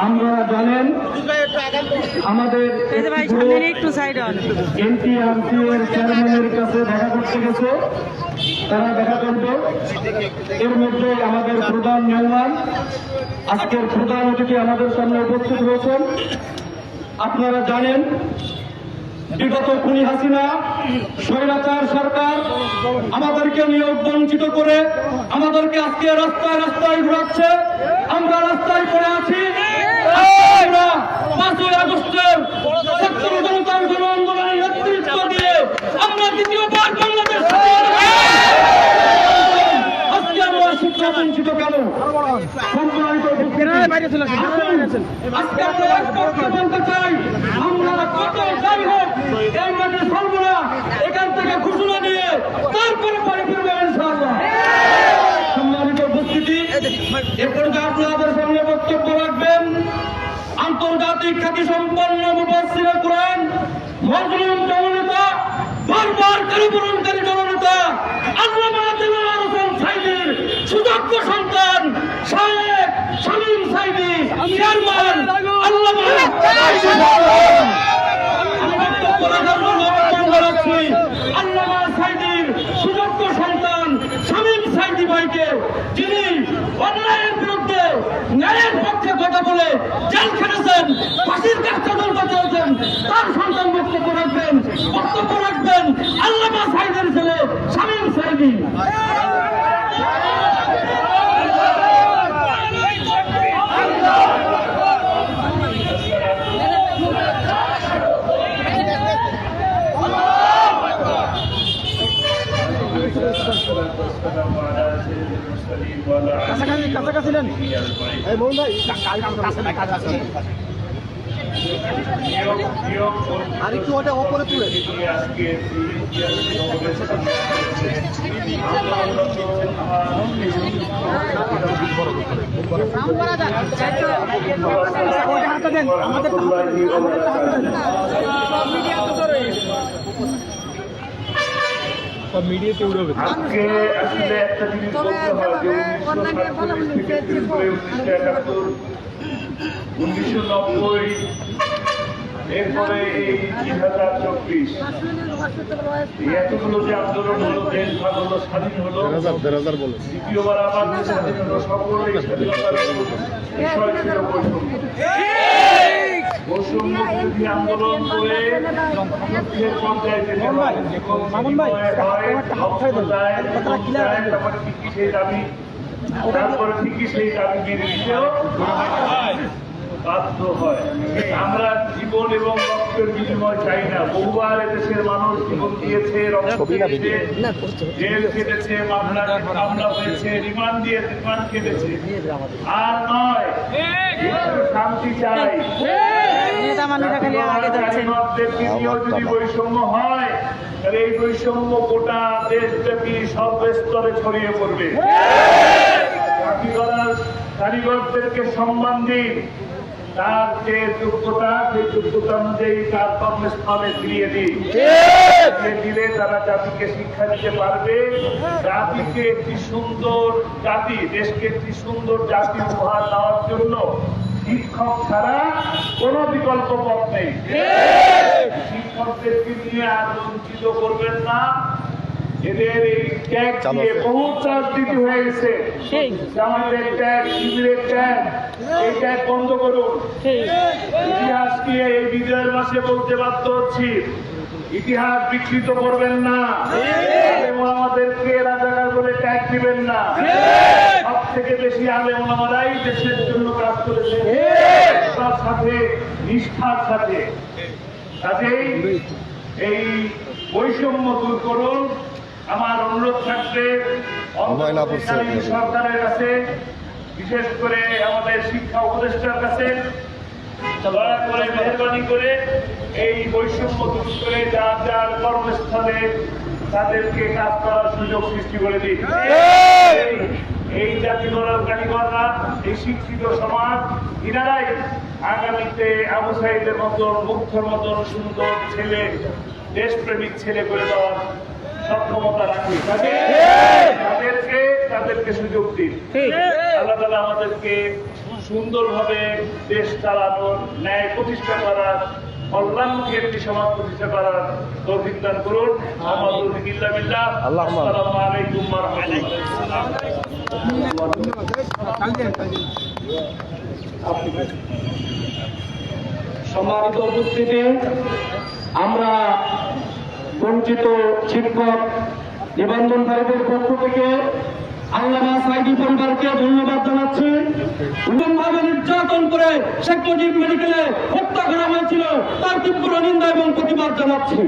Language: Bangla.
আমরা জানেন আমাদের এনটিআরসি এর চেয়ারম্যানের কাছে দেখা করতে গেছে তারা দেখা করবে এর মধ্যে আমাদের প্রধান মেহমান আজকের প্রধান অতিথি আমাদের সামনে উপস্থিত হয়েছেন আপনারা জানেন বিগত খুনি হাসিনা, স্বৈরাচার সরকার আমাদেরকে নিয়োগ বঞ্চিত করে আমাদেরকে আজকে রাস্তায় রাস্তায় ঘুরাচ্ছে। আমরা রাস্তায় পড়ে আছি আমরা পাঁচই আগস্টের ছাত্র জনতার গণ আন্দোলনের নেতৃত্ব দিয়ে আমরা দ্বিতীয়বার বাংলাদেশ আজকে আমরা শিক্ষা বঞ্চিত কেন সম্মানিত উপস্থিতি। আসুন, আজকে আমরা একটা কথা বলতে চাই আমরা কত যাই হোক এই মাঠে ছাড়বো না এখান থেকে ঘোষণা দিয়ে বাড়ি ফিরবো ইনশাআল্লাহ সম্মানিত উপস্থিতি এরপর আপনাদের রাখবেন আন্তর্জাতিক খ্যাতি সম্পন্ন মুবাসির কোরআন, মজলুম জননেতা বারবার কারিপূরণকারী জননেতা আল্লামা দিলওয়ার হোসেন সাইদির সুযোগ্য সন্তান শায়েখ শামীম সাইদি চেয়ারম্যান যিনি অন্যায়ের বিরুদ্ধে ন্যায়ের পক্ষে কথা বলে জেল খেটেছেন ফাঁসির কাজ তদন্ত চলছেন তার সন্তান বক্তব্য রাখবেন বক্তব্য রাখবেন আল্লামা সাইদের ছেলে শামীম সাইদি কাছাকাছি নেন। এই মোহন ভাই আর একটু ওটা ওপরে তুলে ওটা হাতে দেন আমাদের আজকে আসলে একটা জিনিস বলতে হয় যে উনিশশো নব্বই এরপরে এই তিন হাজার চব্বিশ। এতগুলো যে আন্দোলন হলো দেশ ভাগ হলো স্বাধীন হলো দ্বিতীয়বার আবার স্বাধীন হলো সকলেই স্বাধীনতার বিষয় ছিল বৈষম্য বৈষম্য বিরোধী আন্দোলন করে লক্ষ্যের পর্যায়ে যেতে হয় মামুন ভাই, সেই দাবি? তারপরে ঠিকই সেই দাবি মেনে নিতেও বাধ্য হয়। আমরা জীবন এবং রক্তের বিনিময় চাই না। বহুবার এদেশের মানুষ জীবন দিয়েছে রক্ত দিয়েছে জেল কেটেছে মামলা মামলা হয়েছে রিমান্ড দিয়ে রিমান্ড কেটেছে আর নয় শান্তি চাই। নেতা মানুষরা খালি আগে যাচ্ছেন যদি বৈষম্য হয় তাহলে এই বৈষম্য গোটা দেশব্যাপী সব স্তরে ছড়িয়ে পড়বে। কারিগরদেরকে সম্মান দিন। তার যে যোগ্যতা সেই যোগ্যতা অনুযায়ী তার কর্মস্থলে ফিরিয়ে দিন। ফিরিয়ে দিলে তারা জাতিকে শিক্ষা দিতে পারবে। জাতিকে একটি সুন্দর জাতি দেশকে একটি সুন্দর জাতি উপহার দেওয়ার জন্য শিক্ষক ছাড়া কোনো বিকল্প পথ নেই। শিক্ষকদেরকে নিয়ে আর বঞ্চিত করবেন না? এদের এই ট্যাগ দিয়ে বহু রাজনীতি হয়ে গেছে। জামাতের ট্যাগ শিবিরের ট্যাগ এই ট্যাগ বন্ধ করুন। ইতিহাস নিয়ে এই বিজয়ের মাসে বলতে বাধ্য হচ্ছি। ইতিহাস বিকৃত করবেন না। আমাদেরকে রাজাকার বলে ট্যাগ দিবেন না। সব থেকে বেশি আলেম আমারাই দেশের জন্য কাজ সাথে নিষ্ঠার সাথে। কাজেই এই বৈষম্য দূর করুন। আমার অনুরোধ থাকবে সরকারের কাছে বিশেষ করে আমাদের শিক্ষা উপদেষ্টার কাছে। দয়া করে মেহরবানি করে এই বৈষম্য দূর করে যার যার কর্মস্থলে তাদেরকে কাজ করার সুযোগ সৃষ্টি করে দিন। এই- জাতি গড়ার কারিগররা এই শিক্ষিত সমাজ ইনারাই আগামীতে আবু সাইদের মতন মুগ্ধর মতন সুন্দর ছেলে দেশপ্রেমিক ছেলে করে দেওয়ার সক্ষমতা রাখি। তাদেরকে তাদেরকে সুযোগ দিন। আল্লাহ তালা আমাদেরকে সুন্দরভাবে দেশ চালানোর ন্যায় প্রতিষ্ঠা করার কল্যাণমুখী একটি সমাজ প্রতিষ্ঠা করার তৌফিক দান করুন। আমার তৌফিক ইল্লা বিল্লাহ। আসসালামু আলাইকুম ওয়া রাহমাতুল্লাহ। সম্মানিত উপস্থিতি আমরা বঞ্চিত শিক্ষক নিবন্ধনকারীদের পক্ষ থেকে আল্লামা সাইদি পরিবারকে ধন্যবাদ জানাচ্ছি। ভাবে নির্যাতন করে শেখ মুজিব মেডিকেলে হত্যা করা হয়েছিল। তার তীব্র নিন্দা এবং প্রতিবাদ জানাচ্ছি।